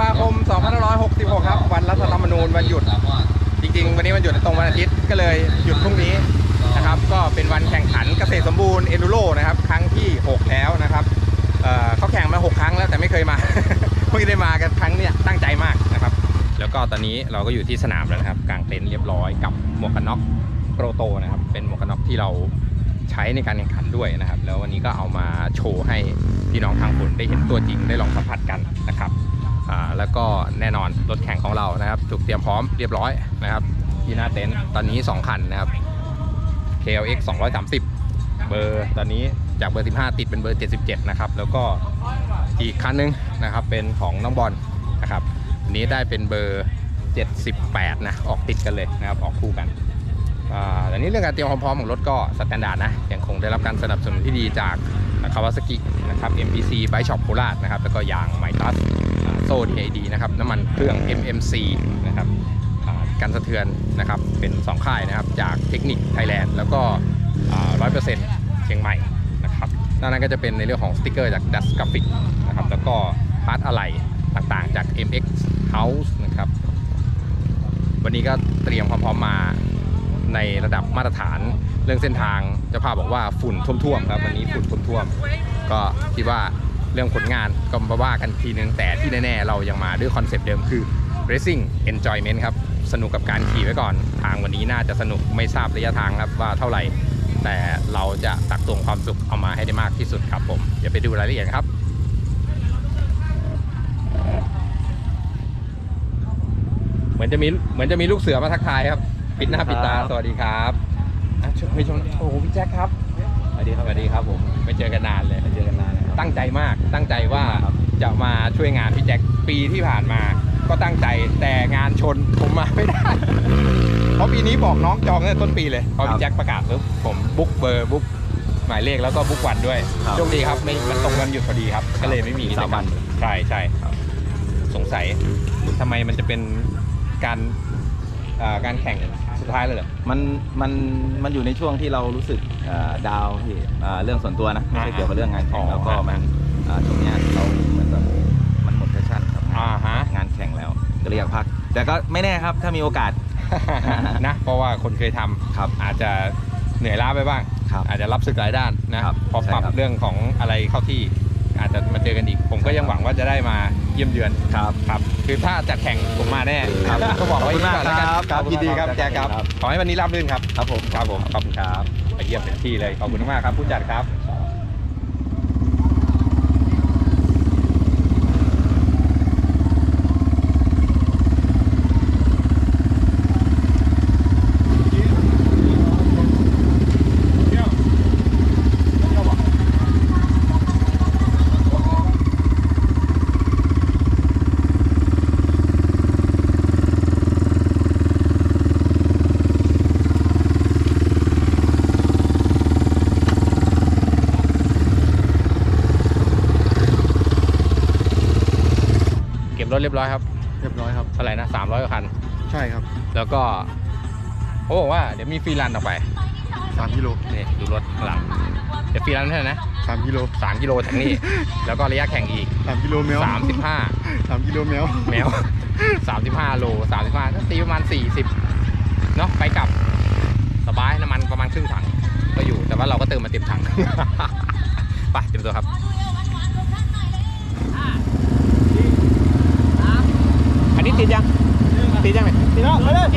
วาคม 2566 ครับ วันรัฐธรรมนูญวันหยุด จริงๆ วันนี้วันหยุดตรงวันอาทิตย์ก็เลยหยุดพรุ่งนี้นะครับ ก็เป็นวันแข่งขันเกษตรสมบูรณ์เอนูโรนะครับ ครั้งที่ 6 แล้วนะครับเเขาแข่งมา 6 ครั้งแล้วแต่ไม่เคยมา เพิ่งได้มากันครั้งเนี้ยตั้งใจมากนะครับ แล้วก็ตอนนี้เราก็อยู่ที่สนามแล้วนะครับกางเต็นท์เรียบร้อยกับหมวกกันน็อกโปรโตนะครับ เป็นหมวกกันน็อกที่เราใช้ในการแข่งขันด้วยนะครับ แล้ววันนี้ก็เอามาโชว์ให้พี่น้องทางฝนได้เห็นตัวจริงได้ลองสัมผัสกันนะครับ แล้วก็แน่นอนรถแข่งของเรานะครับถูกเตรียมพร้อมเรียบร้อยนะครับที่หน้าเต็นท์ตอนนี้ 2 คันนะครับ KLX 230 เบอร์ตอนนี้จากเบอร์ 15 ติดเป็นเบอร์ 77 นะครับ แล้วก็อีกคันหนึงนะครับเป็นของน้องบอลนะครับอันนี้ได้เป็นเบอร์ 78 นะ ออกติดกันเลยนะครับ ออกคู่กันอ่าแต่นี้เรื่องการเตรียมความพร้อมของรถก็สแตนดาร์ดนะยังคงได้รับการสนับสนุนที่ดีจากคาวาซากินะครับ MPC Bike Shop โคราชนะครับแล้วก็ยางไมตัส โซ่ DID นะครับน้ำมันเครื่อง MMC นะครับการสะเทือนนะครับเป็น 2 ค่ายนะครับจากเทคนิคไทยแลนด์แล้วก็ร้อยเปอร์เซ็นต์เชียงใหม่นะครับด้านนั้นก็จะเป็นในเรื่องของสติกเกอร์จาก Dust Graphic นะครับแล้วก็พาร์ทอะไหล่ต่างๆจาก MX House นะครับวันนี้ก็เตรียมความพร้อมมาในระดับมาตรฐานเรื่องเส้นทางเจะพาพบอกว่าฝุ่นท่วมๆครับวันนี้ฝุ่นท่วมๆก็คิดว่า เรื่องผลงานก็มาว่ากันทีนึงแต่ที่แน่ๆ เรายังมาด้วยคอนเซปต์เดิมคือ Racing Enjoyment ครับ สนุกกับการขี่ไว้ก่อน ทางวันนี้น่าจะสนุกไม่ทราบระยะทางครับว่าเท่าไหร่ แต่เราจะตักตวงความสุขเอามาให้ได้มากที่สุดครับผมเดี๋ยวไปดูรายละเอียดครับเหมือนจะมีเหมือนจะมีลูกเสือมาทักทายครับ ปิดหน้าปิดตาสวัสดีครับอะชมไปชมโอ้โหพี่แจ็คครับสวัสดีครับสวัสดีครับผมไม่เจอกันนานเลย ตั้งใจมาก ตั้งใจว่าจะมาช่วยงานพี่แจ็คปีที่ผ่านมา ก็ตั้งใจแต่งานชนผมมาไม่ได้เพราะปีนี้บอกน้องจองตั้งแต่ต้นปีเลยพอพี่แจ็คประกาศปุ๊บผมบุ๊กเบอร์บุ๊กหมายเลขแล้วก็บุ๊กวันด้วยครับ โชคดีครับไม่มันตรงวันหยุดพอดีครับ ก็เลยไม่มีมีสามวัน ใช่ใช่ครับ สงสัยทำไมมันจะเป็นการเอ่อการแข่ง สุดท้ายเลยเหรอ มันมันมันอยู่ในช่วงที่เรารู้สึกเอ่อดาวน์ที่เอ่อเรื่องส่วนตัวนะไม่ใช่อ่าเกี่ยวกับเรื่องงานอ๋แข่องแล้วก็มันอ่าเอ่อตรงเนี้ยเราเหมือนแบบมันหมดแพชชั่นกับอ่าฮะ งานแข่งแล้วก็เลยอยากพัก แต่ก็ไม่แน่ครับถ้ามีโอกาส นะ เพราะว่าคนเคยทำครับอาจจะเหนื่อยล้าไปบ้าง ครับอาจจะรับศึกหลายด้านนะครับพอใช่ปรับครับ เรื่องของอะไรเข้าที่ อาจจะมาเจอกันอีก ผมก็ยังหวังว่าจะได้มาเยี่ยมเยือนครับครับคือถ้าจัดแข่งผมมาแน่ครับก็บอกไว้ขอบคุณมากก่อนแล้วกันครับครับขอบคุณยินดีครับมากแจ๊คครับครับขอให้วันนี้ราบรื่นครับครับผมครับผมขอบคุณครับไปเยี่ยมเต็มที่เลยขอบคุณมากครับผู้จัดครับ ถเรียบร้อยครับเรียบร้อยครับ เท่าไหร่นะ300กว่าคัน ใช่ครับแล้วก็เขาบอกว่าเดี๋ยวมีฟรีรันออกไป3กิโลนี่ดูรถข้างหลังเดี๋ยวฟรีรันเท่าไหร่นะ3กิโล3กิโลจากนี่ แล้วก็ระยะแข่งอีก3กิโลแมว35 3กิโลแมวแมว35โล35ก็ตีประมาณ40เนาะไปกลับสบายน้ำมันประมาณครึ่งถังก็อยู่แต่ว่าเราก็เติมมาเต็มถัง ไปเต็มตัวครับ นี้ติดยังติดยังไหมติดแล้วไปเลย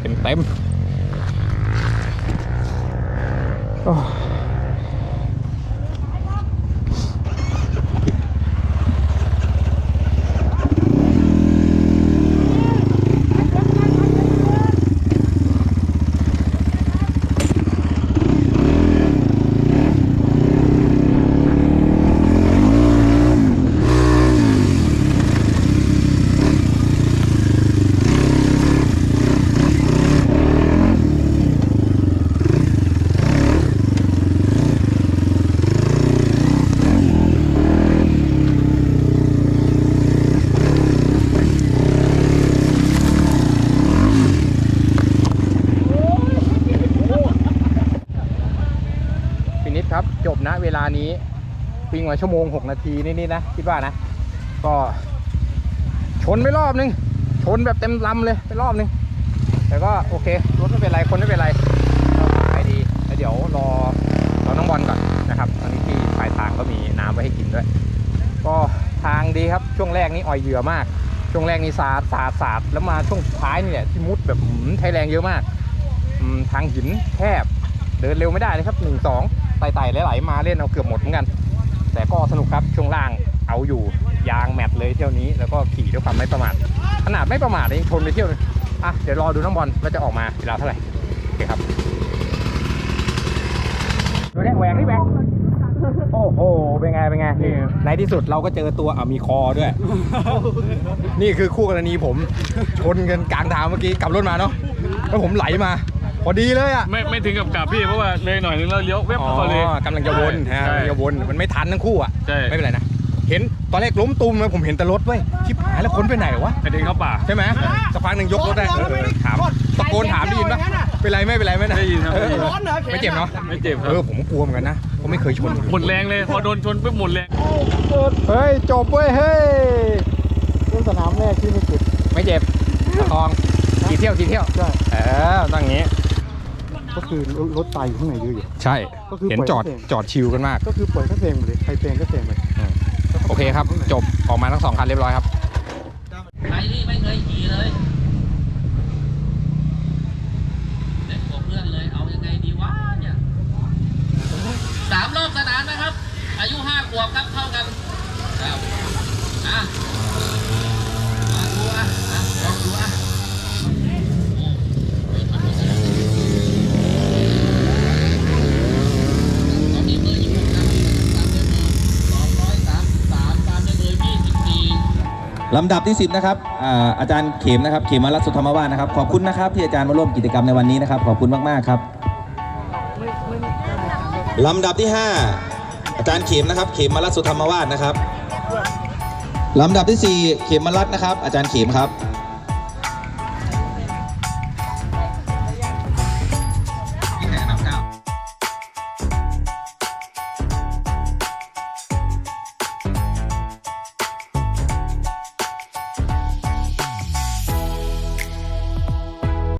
เต็มเต็มโอ้ ลานี้วิ่งมาชั่วโมง 6 นาทีนี่ๆนะคิดว่านะ ก็ ชนไปรอบนึง ชนแบบเต็มลำเลยไปรอบนึง แต่ก็โอเครถไม่เป็นไรคนไม่เป็นไรไปดีแล้วเดี๋ยวรอรอน้องบอลก่อนนะครับ ตอนนี้ที่ปลายทางก็มีน้ำไว้ให้กินด้วย ก็ทางดีครับช่วงแรกนี่อ่อยเหยื่อมาก ช่วงแรกนี่สาดสาดสาดแล้วมาช่วงท้ายนี่แหละที่มุดแบบหืมใช้แรงเยอะมากทางหินแคบเดินเร็วไม่ได้เลยครับหนึ่งสอง ไต่ๆไหลๆมาเล่นเอาเกือบหมดเหมือนกัน แต่ก็สนุกครับช่วงล่างเอาอยู่ยางแมตเลยเที่ยวนี้แล้วก็ขี่ด้วยความไม่ประมาทขนาดไม่ประมาทเลยยังชนไปเที่ยวอะเดี๋ยวรอดูน้องบอลว่าจะออกมาเวลาเท่าไหร่โอเคครับดูเนี่ยแหวกนี่แหวกโอ้โห เป็นไง เป็นไงนในที่สุดเราก็เจอตัวอะมีคอด้วย นี่คือคู่กรณีผม ชนกันกลางทางเมื่อกี้กลับรถมาเนาะ แล้วผมไหลมา พอดีเลยอะไม่ไม่ถึงกับกลับพี่เพราะว่าเลยหน่อยนึงแล้วเลี้ยวเว็บอ๋อเข้ามาเลย กำลังจะวนฮะใช่กำลังจะวนมันไม่ทันทั้งคู่อะใช่ไม่เป็นไรนะเห็นตอนแรกล้มตุมเลยผมเห็นแต่รถเว้ยชิบหายแล้วคนไปไหนวะกระเด็นเข้าป่า ใช่ไหมสักพักหนึ่งยกรถได้เออเออถามตะโกนถามได้ยินปะเป็นไรไม่เป็นไรไหมนะได้ยินครับเออได้ยินไม่เจ็บเนาะไม่เจ็บคเอรับอผมก็กลัวเหมือนกันนะผมไม่เคยชน หมดแรงเลยพอโดนชนปุ๊บหมดแรง เฮ้ย จบเว้ย เฮ้ยเล่นสนามแรกที่ไม่ติดไม่เจ็บประคองกี่เที่ยวกี่เที่ยว ใช่ เออต้องอย่างงี้ ก็คือรถไตอยู่ข้างในเยอะอยู่ ใช่ ก็คือเห็นจอดปล่อยให้เสี่ยงจอดชิลกันมาก ก็คือปล่อยก็เซงไปเลยใครเซงก็เซงไปโอเคครับ จบออกมาทั้งสองคันเรียบร้อยครับ ใครที่ไม่เคยขี่เลยเล็กกว่าเพื่อนเลย เอายังไงดีวะเนี่ยสามรอบสนามนะครับ อายุห้าขวบครับเท่ากัน ลำดับที่ 10 นะครับอ่าอาจารย์เขมนะครับ เขมรัตน์สุธรรมวาสนะครับ ขอบคุณนะครับที่อาจารย์มาร่วมกิจกรรมในวันนี้นะครับ ขอบคุณมาก ๆ ครับ ลำดับที่ 5 อาจารย์เขมนะครับ เขมรัตน์สุธรรมวาสนะครับ ลำดับที่ 4 เขมรัตน์นะครับ อาจารย์เขมครับ